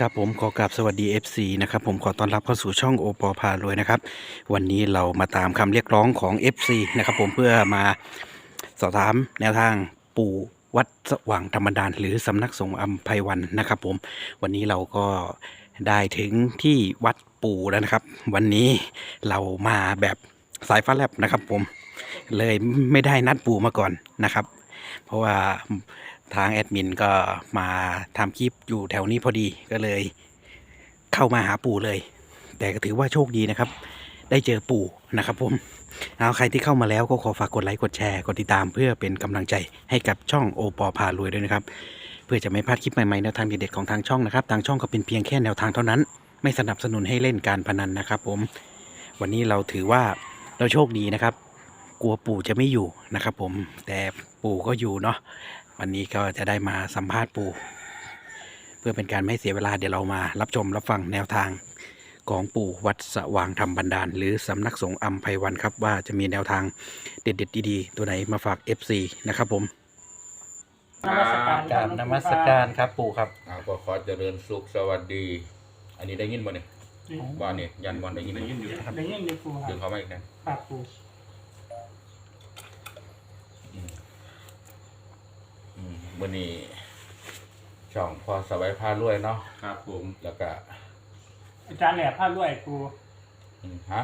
ครับผมขอกราบสวัสดี FC นะครับผมขอต้อนรับเข้าสู่ช่องโอปอพารวยนะครับ วันนี้เรามาตามคำเรียกร้องของ FC นะครับผมเพื่อมาสอบถามแนวทางปู่วัดสว่างธรรมดานหรือสำนักสงฆ์อัมไพวันนะครับผมวันนี้เราก็ได้ถึงที่วัดปู่แล้วนะครับ วันนี้เรามาแบบสายฟ้าแลบนะครับผมเลยไม่ได้นัดปู่มาก่อนนะครับ เพราะว่า ทางแอดมินก็มาทำคลิปอยู่แถวนี้พอดีก็เลย เข้ามาหาปู่เลย แต่ก็ถือว่าโชคดีนะครับ ได้เจอปู่นะครับผมเอาใครที่เข้ามาแล้วก็ขอฝากกดไลค์กดแชร์กดติดตามเพื่อเป็นกำลังใจให้กับช่องโอปอพารวยด้วยนะครับ เพื่อจะไม่พลาดคลิปใหม่ๆแนวทางเด็ดๆของทางช่องนะครับทางช่องก็เป็นเพียงแค่แนวทางเท่านั้น ไม่สนับสนุนให้เล่นการพนันนะครับ ผม วันนี้เราถือว่าเราโชคดีนะครับ กลัวปู่จะไม่อยู่นะครับ ผมแต่ปู่ก็อยู่เนาะ วันนี้ก็จะได้มาสัมภาษณ์ปู่ เพื่อเป็นการไม่เสียเวลาเดี๋ยวเรามารับชมรับฟังแนวทางของปู่วัดสว่างธรรมบันดาล หรือสำนักสงฆ์อัมไพวันครับ ว่าจะมีแนวทางเด็ดๆดีๆตัวไหนมาฝาก FC นะครับผมนมัสการกราบนมัสการครับปู่ครับ อ่าก็ขอเจริญสุขสวัสดี อันนี้ได้ยินบ่เนี่ยนี่ว่าเนี่ยยันบอลได้ยินได้ยินอยู่ได้ยินอยู่ครูคดึรังบเขามาอีกนะ ครับครู อืมอื มวันนี้ช่องพอสบายพารวยเนาะครับผมแล้วก็อาจารย์แหล่ผ้าลวยครูอืมฮะ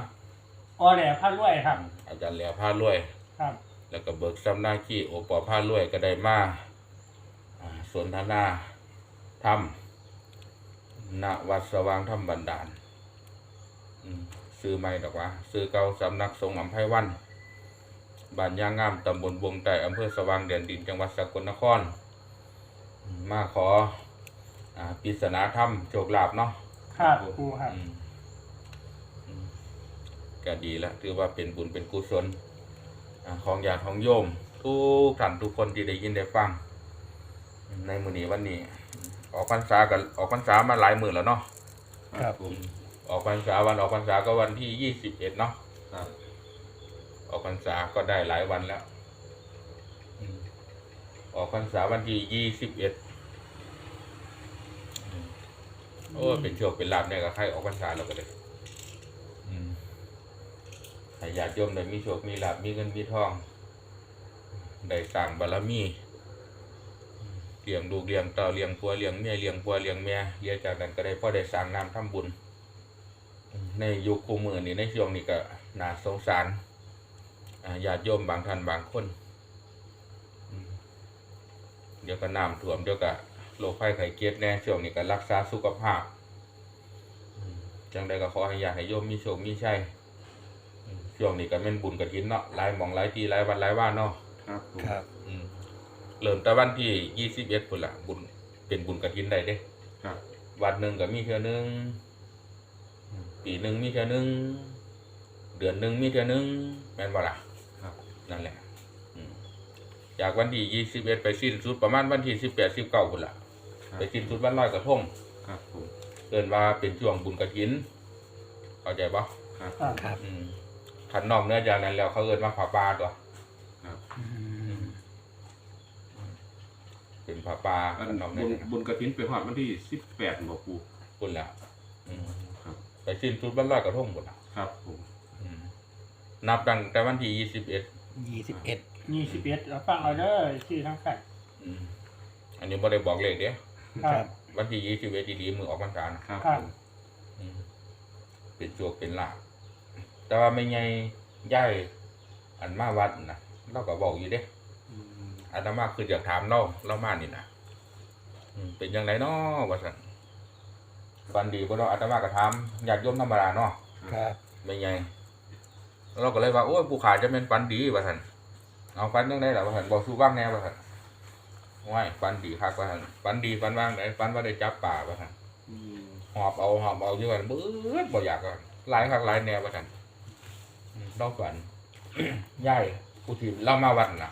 ออแหล่ผ้าลวยครับ อาจารย์แหล่พารวย ครับแล้วก็เบิกซ้ำหน้าขี้โอปอพารวยก็ได้มาอ่าสนทนาธรรมณวัดสว่างธรรมบันดาลอืมซื้อไม่ดอกวะซื้อเก่าสำนักสงฆ์อำไพวัน บ้านย่างงาม ตำบลบวงไต่อำเภอสว่างแดนดิน จังหวัดสกลนครอื มมาขอ อ่าปริศนาธรรมโชคลาภเนาะครับครูครับอืมอืมก็ดีแล้วถือว่าเป็นบุญเป็นกุศลอ่าของญาติของโยม ทุกท่านทุกคนที่ได้ยินได้ฟัง ในมือนี้วันนี้ ออกพรรษากันออกพรรษามาหลายมือแล้วเนาะ ครับผมออกพรรษาวันออกพรรษาก็วันที่ยี่สิบเอ็ดเนาะ ครับออกพรรษาก็ได้หลายวันแล้วอืมออกพรรษาวันที่ยี่สิบเอ็ด โอ้ยเป็นโชคเป็นลาภเนี่ยกับใครออกพรรษาเราก็เลยอืมให้ญาติโยมได้มีโชค มีลาภ มีเงิน มีทอง ได้สร้างบารมีเลี้ยงลูกเลี้ยงเต่าเลี้ยงผัวเลี้ยงเมียเลี้ยงผัวเลี้ยงเมียเลี้ยงจากนั้นก็ได้พ่อได้สร้างน้ำทำบุญ ในยุคคู่มือนี้ในช่วงนี้ก็น่าสงสารอ่าญาติโยมบางท่านบางคน เดี๋ยวก็น้ำท่วมเดี๋ยวก็ โรคภัยไข้เจ็บแน่ช่วงนี้ก็รักษาสุขภาพจังใดก็ขอให้อยากให้โยมมีโชคมีชัยอืมช่วงนี้ก็เป็นบุญกระถินเนาะหลายหมองหลายทีหลายวันหลายว่านเนาะครับผมครับอืมเริ่มแต่วันที่ยี่สิบเอ็ดพุ่นละบุญเป็นบุญกระถินได้เด้ครับวันหนึ่งก็มีเท่านึงอืมปีหนึ่งมีเท่านึงเดือนหนึ่งมีเท่านึงแม่นบ่ล่ะครับนั่นแหละอืมจากวันที่ยี่สิบเอ็ดไปสิ้นสุดประมาณวันที่สิบแปดสิบเก้าพุ่นละครับ ไปสิ้นสุดวันลอยกระทงครับผมเกินว่าเป็นช่วงบุญกระถิน เข้าใจปะครับครับครับ อืมขันนอกเหนื้อจากนั้นแล้วเขาเอินว่าผาปลาตัวครับอืมเป็นผาปลาอันขันนอกเหนื้บุอญจากนั้นบุญกระถินไปหอดวันที่สิบแปดหมอปูพุ่นละอืมครับ ไปสิ้นสุดวันลอยกระทงพุ่นละครับผมอืมนับตั้งแต่วันที่ยี่สิบเอ็ด ยี่สิบเอ็ดยี่สิบเอ็ดเราฟังเอาเด้อชื่อทั้งแปดอันนี้ไม่ได้บอกเลขเด้ ครับ วันที่ยี่สิบเอ็ดดีๆมือออกพรรษานะครับ ครับผมอืมเป็นโจกเป็นลาภแต่ว่าไม่ไงย่ายอันมาวัดนะเราก็บอกอยู่เด้อืมอาตมาคืออยากถามเราเรามานี่นะอืมเป็นยังไงเนาะวะสันฟันดีก็เราะอาตมาก็ถามอยากโยมธรรมดาเนาะ ครับไม่ไงเราก็เลยว่าโอ้ยผู้ขาจะเป็นฟันดีวะสันเอาฟันยังไงล่ะวะสันบอกสู้บ้างแน่วะสัน ว่ายฟันดีคักวะสันฟันดีฟันว่างไหนฟันว่าได้จับป่าวะสันอืมหอบเอาหอบเอาเยอะเบื้อบ่อยากกันหลายคักหลายแนววะสันอืมเราฝัน ย่ายผู้ที่เล่ามาวัดน่ะ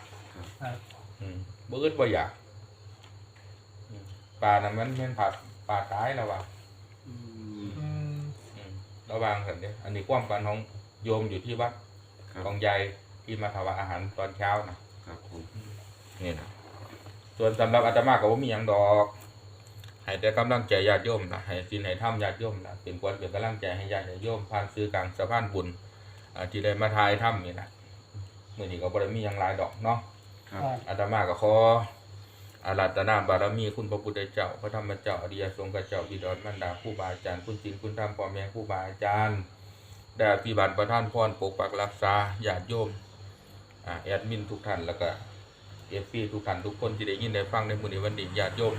ครับ อืมเบื้อบ่อยากอืมปลานั้นมันเป็นผักปลาตายแล้วว่ะ อืมอืมอืมระวังสันเดียอันนี้ความฝันของโยมอยู่ที่วัดครับของยายที่มาถวายอาหารตอนเช้านะครับผมนี่นะ ส่วนสำหรับอาตมาก็บ่มีหยังดอกใให้แต่กำลังใจญาติโยมนะให้สินให้ถ้ำญาติโยมนะเป็นกวนเป็นกำลังใจให้ญาติโยมผ่านซื้อกลางสะพานบุญอ่าที่ได้มาทายถ้ำนี่นะมื่อนี้ก็บ่ได้มีหยังหลายดอกเนาะครับอาตมาก็ขออาราธนาบารมีคุณพระพุทธเจ้าพระธรรมเจ้าอริยสงฆ์เจ้าบิดรมารดาครูบาอาจารย์คุณศีลคุณธรรมพ่อแม่ครูบาอาจารย์ได้อภิบาลประทานพรปกปักรักษาญาติโยมอ่าแอดมินทุกท่านแล้วก็ เอฟซีทุกท่านทุกคนที่ได้ยินได้ฟังในมื้อนี้วันนี้ญาติโยม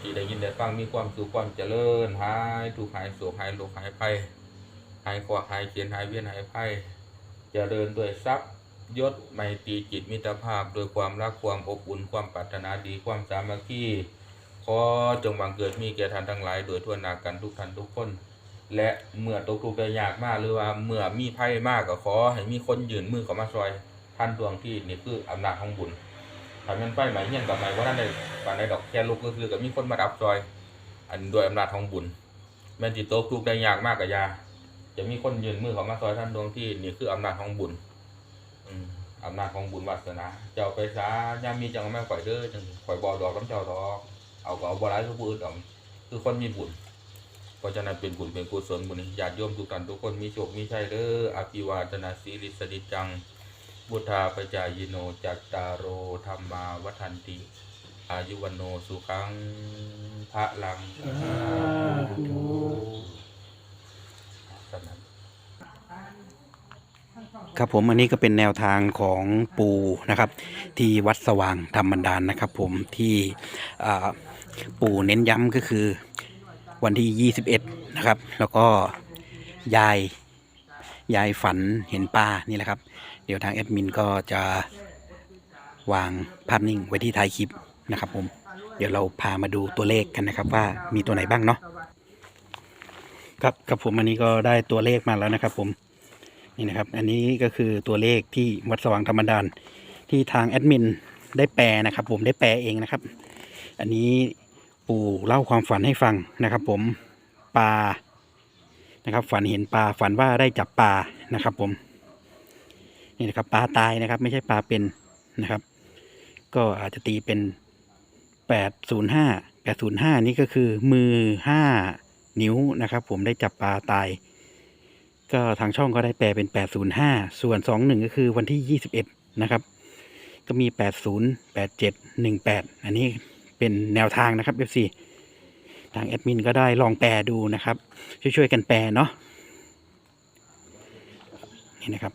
ที่ได้ยินได้ฟังมีความสุขความเจริญหายทุกหายโศกหายโรคหายภัยหายขวากหายเขียนหายเวียนหายภัยเจริญด้วยทรัพย์ยศไมตรีจิตมิตรภาพโดวยความรักความอบอุ่นความปรารถนาดีความสามัคคีขอจงบังเกิดมีแก่ท่านทั้งหลาย โดยทั่วหน้ากันทุกท่านทุกคน และเมื่อตกทุกข์ได้ยากมากหรือว่าเมื่อมีภัยมากก็ขอให้มีคนยืนมือเข้ามาช่วยท่านดวงที่นี่คืออำนาจของบุญ ถ้ามันไปไหมเฮียนกับไหมว่านั่นได้ปานใดดอกแค่ลูกก็คือกับมีคนมาดับซอย อันด้วยอำนาจของบุญแม่นจิตโตกทุกได้ยากมากกับยา จะมีคนยืนมือเขามาซอยท่านดวงที่นี่คืออำนาจของบุญอืมอำนาจของบุญวาสนา เจ้าไปซาย่ามมีจังแม่ข่อยเด้อจังข่อยบ่ดอกน้ำเจ้าดอก เอาก็เอาบ่ร้ายทุกผู้อื่นดอกคือคนมีบุญเพราะฉะนั้นเป็นบุญเป็นกุศลบุญญาติโยมทุกท่านทุกคนมีโชคมีชัยเด้ออภิวาทนาสีริสดิจัง บุทธาปจายโนจัตตารโอธรรมาวัฒนติ อายุวันโนสุขังพระลังครับผมอันนี้ก็เป็นแนวทางของปูนะครับ ที่วัดสว่างธรรมบันดาลนะครับ ผมที่ปูเน้นย้ำก็คือวันที่ 21 นะครับ แล้วก็ยาย ยายฝันเห็นปลานี่แหละครับ เดี๋ยวทางแอดมินก็จะวางภาพนิ่งไว้ที่ท้ายคลิปนะครับผม เดี๋ยวเราพามาดูตัวเลขกันนะครับ ว่ามีตัวไหนบ้างเนาะครับครับผมอันนี้ก็ได้ตัวเลขมาแล้วนะครับ ผมนี่นะครับ อันนี้ก็คือตัวเลขที่วัดสว่างธรรมดานที่ทางแอดมินได้แปลนะครับ ผมได้แปลเองนะครับ อันนี้ปู่เล่าความฝันให้ฟังนะครับ ผมปลา นะครับ ฝันเห็นปลาฝันว่าได้จับปลานะครับ ผมนี่นะครับปลาตายนะครับ ไม่ใช่ปลาเป็นนะครับ ก็อาจจะตีเป็นแปดศูนย์ห้าแปดศูนย์ห้านี่ก็คือมือห้านิ้วนะครับ ผมได้จับปลาตาย ก็ทางช่องก็ได้แปลเป็น805ส่วน21ก็คือวันที่21นะครับ ก็มี80 87 18อันนี้เป็นแนวทางนะครับ FC ทางแอดมินก็ได้ลองแปลดูนะครับ ช่วยๆกันแปลเนาะนี่นะครับ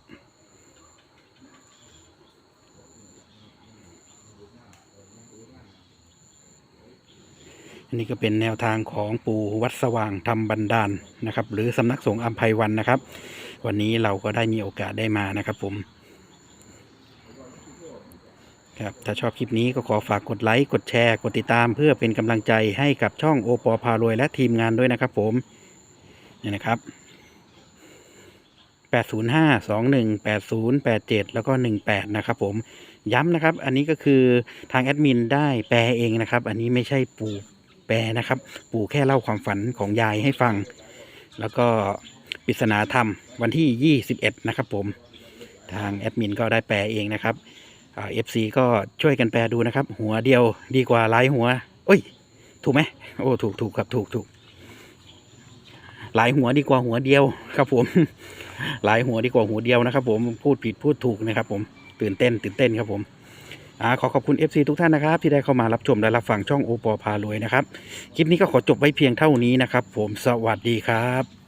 อันนี้ก็เป็นแนวทางของปู่วัดสว่างธรรมบันดาลนะครับ หรือสำนักสงฆ์อัมภัยวันนะครับ วันนี้เราก็ได้มีโอกาสได้มานะครับผม ครับถ้าชอบคลิปนี้ก็ขอฝากกดไลค์ กดแชร์ กดติดตาม เพื่อเป็นกำลังใจให้กับช่องโอปอพารวยและทีมงานด้วยนะครับผมนี่นะครับ 805 21 80 87 แล้วก็ 18 นะครับผมย้ำนะครับ อันนี้ก็คือทางแอดมินได้แปลเองนะครับ อันนี้ไม่ใช่ปู่แปลนะครับ ปู่แค่เล่าความฝันของยายให้ฟัง แล้วก็ปริศนาธรรมวันที่ 21 นะครับผม ทางแอดมินก็ได้แปลเองนะครับ เอฟซีก็ช่วยกันแปลดูนะครับ หัวเดียวดีกว่าหลายหัวเอ้ย ถูกไหมโอ้ถูกถูกครับถูกถูกหลายหัวดีกว่าหัวเดียวครับผม หลายหัวดีกว่าหัวเดียวนะครับ ผมพูดผิดพูดถูกนะครับ ผมตื่นเต้น ตื่นเต้นครับผมอขอขอบคุณ FC ทุกท่านนะครับ ที่ได้เข้ามารับชมและรับฟังช่องโอปอพารวยนะครับ คลิปนี้ก็ขอจบไว้เพียงเท่านี้นะครับ ผมสวัสดีครับ